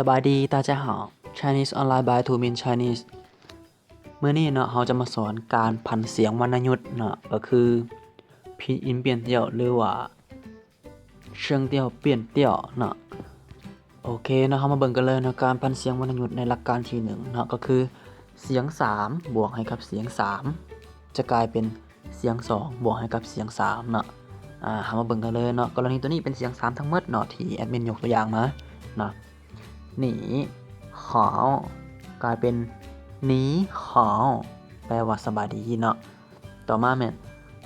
สบายดีตาเจ้าหา Chinese Online by Two Min Chinese เมื่อนี้เนาะเราจะมาสอนการพันเสียงวรรณยุกต์เนาะก็คือพินอินเปลี่ยนเตี่ยวหรือว่าเชิงเตี่ยวเปลี่ยนเตี่ยวเนาะโอเคเนะเรามาเบิ่งกันเลยนะการพันเสียงวรรณยุกต์ในหลักการที่หนึ่งเนาะก็คือเสียง 3 บวกให้กับเสียง 3 จะกลายเป็นเสียง 2 บวกให้กับเสียง3เนาะอ่าเรามาเบิ่งกันเลยเนาะกรณีตัวนี้เป็นเสียง 3 ทั้งหมดเนาะที่แอดมินยกตัวอย่างมาเนาะ หนีหาวกลายเป็นหนีหาวแปลว่าสบายดีเนาะต่อมาแม่น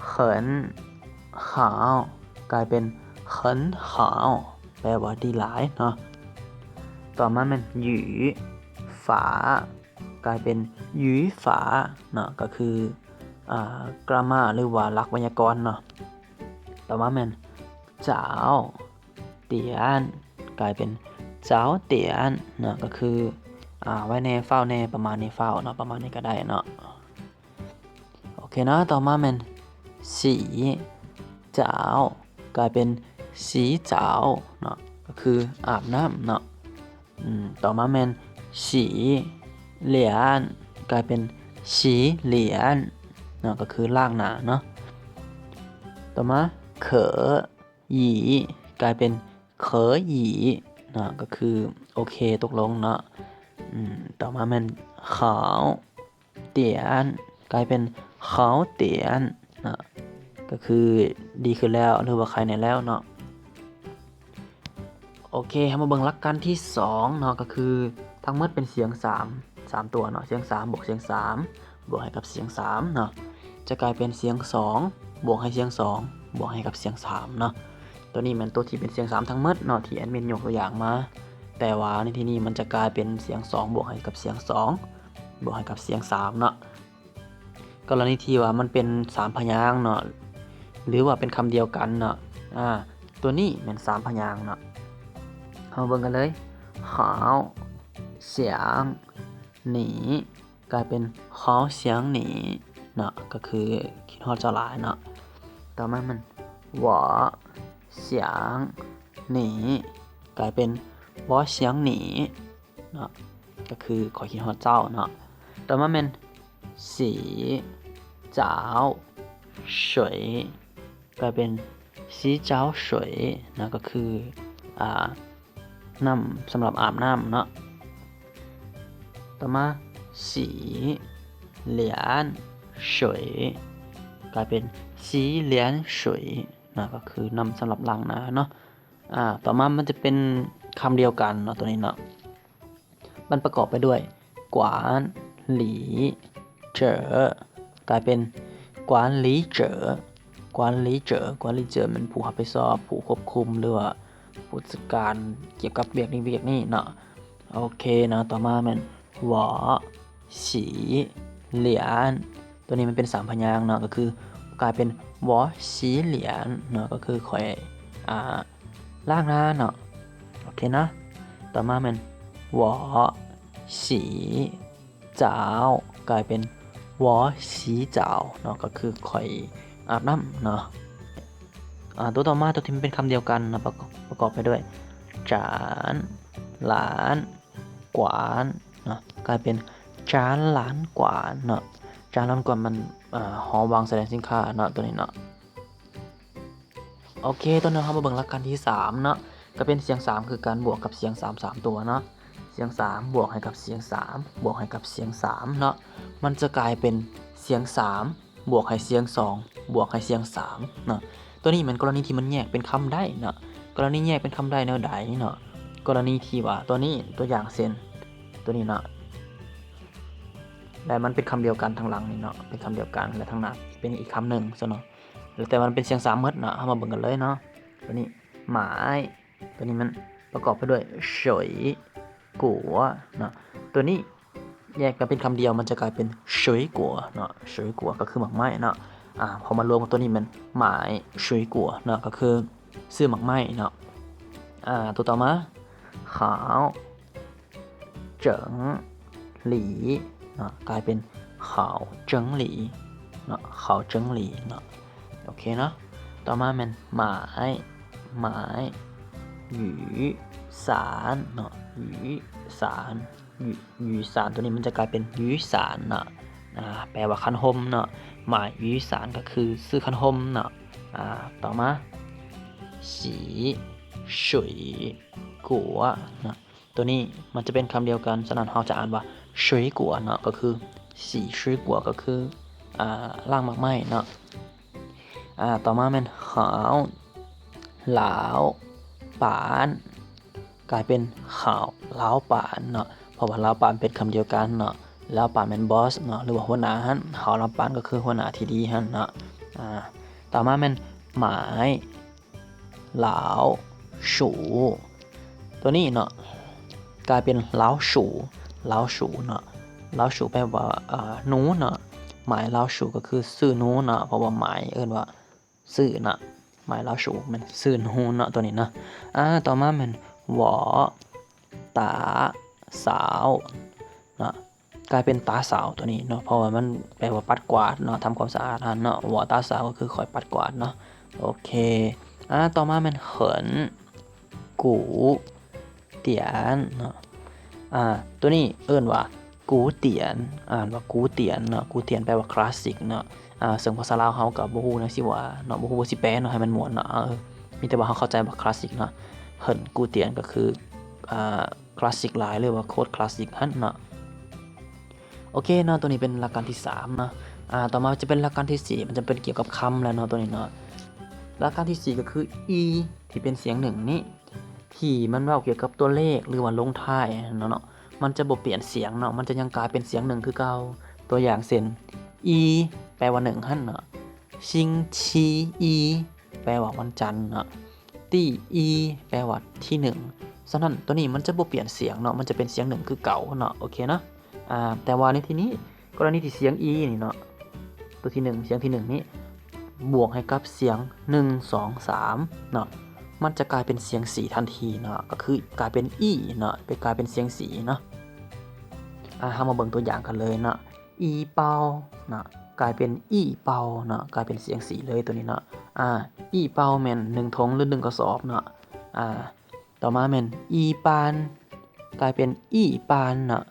เขินหาวกลายเป็นเขินหาวแปลว่าดีหลายเนาะต่อมาแม่นหยีฝากลายเป็นหยีฝาเนาะก็คืออ่ากรามาหรือว่าลักไวยากรณ์เนาะต่อมาแม่นเจ้าเตียนกลายเป็น เจ้าเตียนเนาะก็คืออ่าไว้ในเฝ้าในประมาณนี้เฝ้าเนาะประมาณนี้ก็ได้เนาะโอเคเนาะต่อมาแม่นสีเจ้ากลายเป็นสีเจ้าเนาะก็คืออาบน้ำเนาะอืมต่อมาแม่นสีเหลียนกลายเป็นสีเหลียนเนาะก็คือลางหนาเนาะต่อมาเขอหยีกลายเป็นเขอหยี เนาะก็คือโอเคตกลงเนาะต่อมาม่นขาวเตียนกลายเป็นขาวเตียนนะก็คือดีขึ้นแล้วหรือว่าใครในแล้วเนาะโอเคมาเบิ่งลักการที่2เนาะก็คือทั้งหมดเป็นเสียง 3 3 ตัวเนาะเสียง 3 บวกเสียง 3 บวกให้กับเสียง3เนาะจะกลายเป็นเสียง 2 บวกให้เสียง 2 บวกให้กับเสียง3เนาะ ตัวนี้มันตัวที่เป็นเสียง 3 ทั้งหมดเนาะที่แอดมินยกตัวอย่างมา แต่ว่าในที่นี้มันจะกลายเป็นเสียง 2 บวกให้กับเสียง 2 บวกให้กับเสียง 3 เนาะกรณีที่ว่ามันเป็น 3 พยางค์เนาะหรือว่าเป็นคำเดียวกันเนาะอ่าตัวนี้เป็น 3 พยางค์เนาะเอาเบิ่งกันเลยหาวเสียงหนีกลายเป็นหาวเสียงหนีเนาะก็คือคิดฮอดเจ้าหลายเนาะต่อมามันหวอ เสียงหนีกลายเป็นวอเสียงหนีเนาะก็คือขอคิดฮอดเจ้าเนาะต่อมาเป็นสีเจ้าสวยกลายเป็นสีเจ้าสวยนะก็คืออ่าน้ำสำหรับอาบน้ำเนาะต่อมาสีเหลียนสวยกลายเป็นสีเหลียนสวย นะก็คือนำสำหรับล้างหน้าเนาะอ่าต่อมามันจะเป็นคำเดียวกันเนาะตัวนี้เนาะมันประกอบไปด้วยกวานหลีเจอกลายเป็นกวานหลีเจอกวานหลีเจอกวานหลีเจอมันผู้รับผิดชอบผู้ควบคุมหรือว่าผู้จัดการเกี่ยวกับเวียกนี้เวียกนี้เนาะโอเคเนาะต่อมามันหวอสีเหลียนตัวนี้มันเป็นสามพยางค์เนาะก็คือ กลายเป็นวอสีเหลียนเนาะก็คือคอยอ่าล่างหน้าเนาะโอเคนะ ต่อมามันวอสีเจ้ากลายเป็นวอสีเจ้าเนาะก็คือคอยอาบน้ำเนาะอ่าตัวต่อมาตัวที่มันเป็นคำเดียวกันนะประกอบประกอบไปด้วยจานหลาน กวานเนาะกลายเป็นจานหลานกวานเนาะ จานหลานกวานมันอหอวางแสดงสินค้าเนาะตัวนี้เนาะโอเคตัวนี้เรามาเบิ่งหลักการที่3เนาะก็เป็นเสียง 3 คือการบวกกับเสียง 3 3 ตัวเนาะเสียง 3 บวกให้กับเสียง 3 บวกให้กับเสียง3เนาะมันจะกลายเป็นเสียง 3 บวกให้เสียง 2 บวกให้เสียง3เนาะตัวนี้มันกรณีที่มันแยกเป็นคำได้เนาะกรณีแยกเป็นคำได้แนวใดเนาะกรณีที่ว่าตัวนี้ตัวอย่างเช่นตัวนี้เนาะ และมันเป็นคำเดียวกันทางหลังนี่เนาะ เป็นคำเดียวกันและทางหน้าเป็นอีกคำหนึ่งซะเนาะแล้วแต่มันเป็นเสียงสามเมดเนาะเอามาเบิ่งกันเลยเนาะ ตัวนี้หมายตัวนี้มันประกอบไปด้วยเฉยกัวเนาะ ตัวนี้แยกกันเป็นคำเดียวมันจะกลายเป็นเฉยกัวเนาะเฉยกัวก็คือหมากไม้เนาะ อ่า พอมารวมกับตัวนี้มันหมายเฉยกัวเนาะ ก็คือซื้อหมากไม้เนาะ อ่า ตัวต่อมาขาวเจิงหลี นะกลายเป็นขาวเจิงหลีเนะขาวเจิงหลีเนะโอเคเนาะต่อมาเป็นหมายหมายหยีสารเนาะหยีสารหยีหยีสารตัวนี้มันจะกลายเป็นหยีสารเนาะแปลว่าคันหมเนาะหมายหยีสารก็คือซื้อคันหมเนาะอ่าต่อมาสีฉุยกัวนะตัวนี้มันจะเป็นคำเดียวกันฉะนั้นเราจะอ่านว่า ฉุยกัวเนาะก็คือสีฉุยกัวก็คืออ่าล่างมากไม้เนาะอ่าต่อมาเป็นหาวหลาวปาน กลายเป็นขาวลาวปานเนาะเพราะว่าลาวปานเป็นคำเดียวกันเนาะลาวปานเป็นบอสเนาะหรือว่าหัวหน้าฮั่นขาวลาวปานก็คือหัวหน้าที่ดีฮั่นเนาะอ่าต่อมาเป็นหมายหลาวสูตัวนี้เนาะกลายเป็นลาวสู ล้าวสูเนาะล้าวสูแปลว่าอ่าหนูเนาะหมายล้าวสูก็คือซื้อหนูเนาะเพราะว่าหมายเอิ้นว่าซื้อเนาะหมายล้าวสูมันซื้อหนูเนาะตัวนี้เนาะอ่าต่อมาเป็นหวอตาสาวเนาะกลายเป็นตาสาวตัวนี้เนาะเพราะว่ามันแปลว่าปัดกวาดเนาะทำความสะอาดเนาะหวอตาสาวก็คือคอยปัดกวาดเนาะโอเคอ่าต่อมาเป็นเขินกูเตียนเนาะ อ่าตัวนี้เอิ้นว่ากูเตียนอ่านว่ากูเตียนเนาะกูเตียนแปลว่าคลาสสิกเนาะอ่าซึ่งภาษาลาวเฮากับบ่ฮู้นะสิว่าเนาะบ่ฮู้ว่าสิแปลเนาะให้มันม่วนเนาะเออมีแต่ว่าเขาเข้าใจว่าคลาสสิกเนาะเหินกูเตียนก็คืออ่าคลาสสิกหลายหรือว่าโคตรคลาสสิกฮั่นเนาะโอเคเนาะตัวนี้เป็นหลักการที่3เนาะอ่าต่อมาจะเป็นหลักการทีสี่4 มันจะเป็นเกี่ยวกับคำแล้วเนาะตัวนี้เนาะหลักการที่ 4 ก็คือ e ที่เป็นเสียงหนึ่งนี่ ที่มันเว่าเกี่ยวกับตัวเลขหรือว่าลงท้ายเนาะเนาะมันจะบ่เปลี่ยนเสียงเนาะมันจะยังกลายเป็นเสียงหนึ่งคือเก่าตัวอย่างเช่น e แปลว่าหนึ่งหั่นเนาะชิงชี e แปลว่าวันจันทร์เนาะตี้อีแปลว่าที่หนึ่งฉะนั้นตัวนี้มันจะบ่เปลี่ยนเสียงเนาะมันจะเป็นเสียงหนึ่งคือเก่าเนาะโอเคเนาะอ่าแต่ว่าในที่นี้กรณีที่เสียงอีนี่เนาะตัวที่หนึ่งเสียงที่หนึ่งนี้บวกให้กับเสียงหนึ่งสองสามเนาะ มันจะกลายเป็นเสียงสีทันทีเนาะก็คือกลายเป็นอีเนาะไปกลายเป็นเสียงสีเนาะอ่าเรามาเบิ่งตัวอย่างกันเลยเนาะอีเปาเนาะกลายเป็นอีเปาเนาะกลายเป็นเสียงสีเลยตัวนี้เนาะอ่าอีเปาแมนหนึ่งทงหรือหนึ่งกระสอบเนาะอ่าต่อมาแมนอีปานกลายเป็นอีปานเนาะ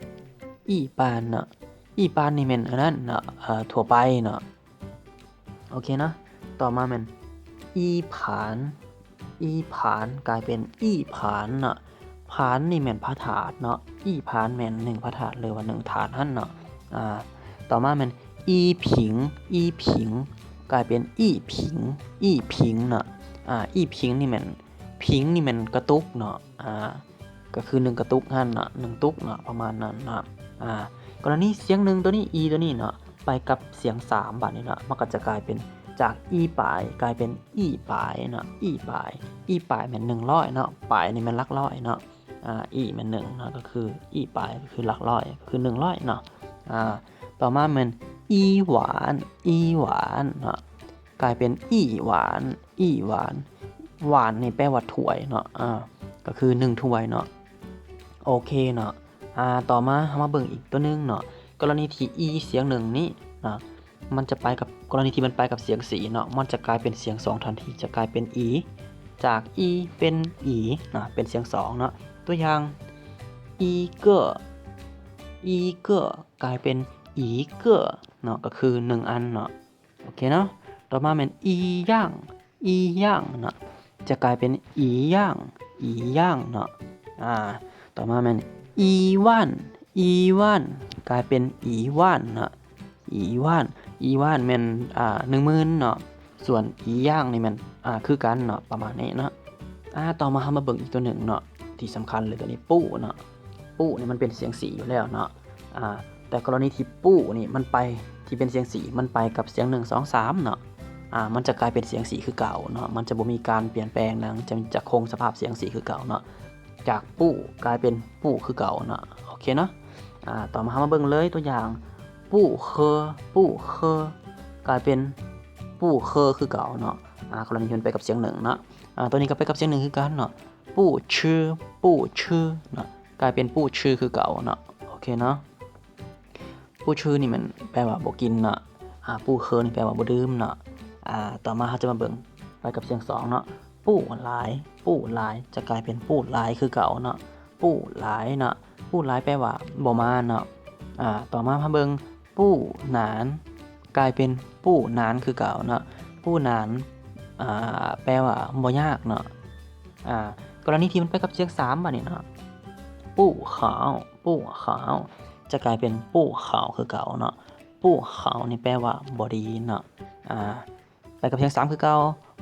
อีปานเนาะอีปานนี่แมนอันนั้นเนาะอ่อทั่วไปเนาะโอเคนะ ต่อมาแมนอีผาน อีผานกลายเป็นอีผานเนาะผานนี่แม่นพระถาดเนาะอีผานแม่นหนึ่งพระถาดหรือว่าหนึ่งถาดหั่นเนาะอ่าต่อมาแม่นอีผิงอีผิง กลายเป็นอีผิงอีผิงเนาะอ่าอีพิงนี่แมันพิงนี่แมันกระตุกเนาะอ่าก็คือหนึ่งกระตุกหั่นเนาะหนึ่งตุกเนาะประมาณนั้นเนาะอ่ากรณีเสียงหนึ่งตัวนี้ e ตัวนี้เนาะไปกับเสียงสามบาทนี้เนาะมันก็จะกลายเป็น จาก e ปลายกลายเป็น e ปลายเนาะ e ปลาย e ปลายแมันหนึ่งร้อยเนาะปลายนี่มันหลักร้อยเนาะอ่า e แมันหนึ่งเนาะก็คือ e ปลายคือหลักร้อยคือหนึ่งร้อยเนาะอ่าต่อมาแมัน e หวาน e หวานเนาะกลายเป็นอีหวานอีหวาน หวานนี่แปลว่าถ้วยเนาะอ่าก็คือ1ถ้วยเนาะโอเคเนาะอ่าต่อมาเรามาเบิ่งอีกตัวหนึงเนาะกรณีที่ e เสียงหนึ่งนี้นะ มันจะไปกับกรณีที่มันไปกับเสียงสีเนาะมันจะกลายเป็นเสียงสองทันทีจะกลายเป็น e จาก e เป็น e นะเป็นเสียงสองเนาะตัวอย่าง e เกอ e เกอกลายเป็น e เกอเนาะก็คือหนึ่งอันเนาะโอเคเนาะต่อมาเป็นอีย่างอีย่างเนาะจะกลายเป็นอีย่างอีย่างเนาะอ่าต่อมาเป็นอีวันอีวันกลายเป็นอีวันเนาะอีวัน อีวันแมันอ่าหนึ่งหมื่นเนาะส่วนอีย่างนี่มันอ่าคือกันเนาะประมาณนี้เนาะอ่าต่อมาเรามาเบิ่งอีกตัวหนึ่งเนาะที่สำคัญเลยตัวนี้ปู้เนาะปู้นี่มันเป็นเสียงสีอยู่แล้วเนาะอ่าแต่กรณีที่ปู้นี่มันไปที่เป็นเสียงสีมันไปกับเสียง 1 2 3เนาะอ่ามันจะกลายเป็นเสียงสีคือเก่าเนาะมันจะบ่มีการเปลี่ยนแปลงนะจะจะคงสภาพเสียงสีคือเก่าเนาะจากปู้กลายเป็นปู้คือเก่าเนาะโอเคเนาะอ่าต่อมาเรามาเบิ่งเลยตัวอย่าง ปู้เคอปู้เคอกลายเป็นปู้เคอคือเก่าเนาะอ่ากรณีที่มันไปกับเสียงหนึ่งเนาะอ่าตัวนี้ก็ไปกับเสียงหนึ่งคือกันเนาะปู้ชื่อปู้ชื่อเนาะกลายเป็นปู้ชื่อคือเก่าเนาะโอเคเนาะปู้ชื่อนี่มันแปลว่าบ่กินเนาะอ่าปู้เคอนี่แปลว่าบ่ดื่มเนาะอ่าต่อมาเราจะมาเบิ่งไปกับเสียงสองเนาะปู้หลาย ปู้หลายจะกลายเป็นปู้หลายคือเก่าเนาะปู้หลายเนาะปู้หลายแปลว่าบ่มาเนาะอ่าต่อมามาเบิง ปู้หนาน กลายเป็นปู้หนานคือเก่าเนาะปู้หนานอ่าแปลว่าบ่ยากเนาะอ่ากรณีที่มันไปกับเสียงสามบัดนี้เนาะปู้ขาว ปู้ขาว จะกลายเป็นปู้ขาวคือเก่าเนาะปู้ขาวนี่แปลว่าบ่ดีเนาะอ่าไปกับเสียงสามคือเก่า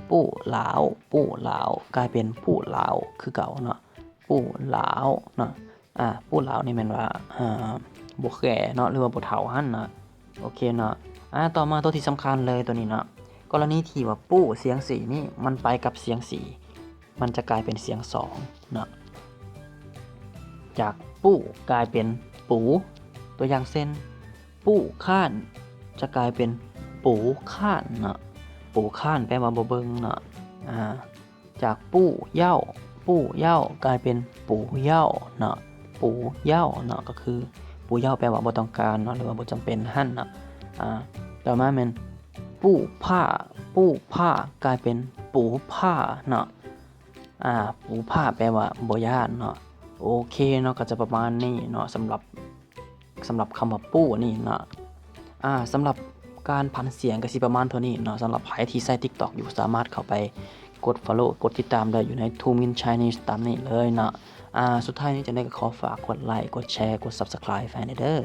ปู้หลาว ปู้หลาว กลายเป็นปู้หลาว คือเก่าเนาะ ปู้หลาว เนาะ อ่า ปู้หลาวนี่แม่นว่าอ่า บ่แก่เนาะหรือว่าบ่เฒ่าหั่นเนะโอเคเนาะอ่าต่อมาตัวที่สำคัญเลยตัวนี้เนาะกรณีที่ว่าปู้เสียงสี่นี่มันไปกับเสียงสี่มันจะกลายเป็นเสียงสองเนาะจากปู้กลายเป็นปูตัวอย่างเช่นปู้ข้านจะกลายเป็นปูข้านเนาะปูข้านแปลว่าบ่เบิงเนาะอ่าจากปู้เย้าปู้เย้ากลายเป็นปูเย้าเนาะปูเย้าเนาะก็คือ ปูเย้าแปลว่าบ่ต้องการเนาะหรือว่าบ่จำเป็นหั่นเนาะอ่าต่อมาแม่นปู้ผ้า ปู้ผ้ากลายเป็นปูผ้าเนาะอ่าปูผ้าแปลว่าบ่ย้านเนาะโอเคเนาะก็จะประมาณนี้เนาะสำหรับสำหรับคำว่าปู้นี่เนาะอ่าสำหรับการพันเสียงก็สิประมาณเท่านี้เนาะสำหรับใครที่ใช้ TikTok อยู่สามารถเข้าไปกด follow กดติดตามได้อยู่ใน Two Min Chinese ตามนี้เลยเนาะ สุดท้ายนี้จะได้ก็ขอฝากกดไลค์ กดแชร์ กด Subscribe แฟนเด้อ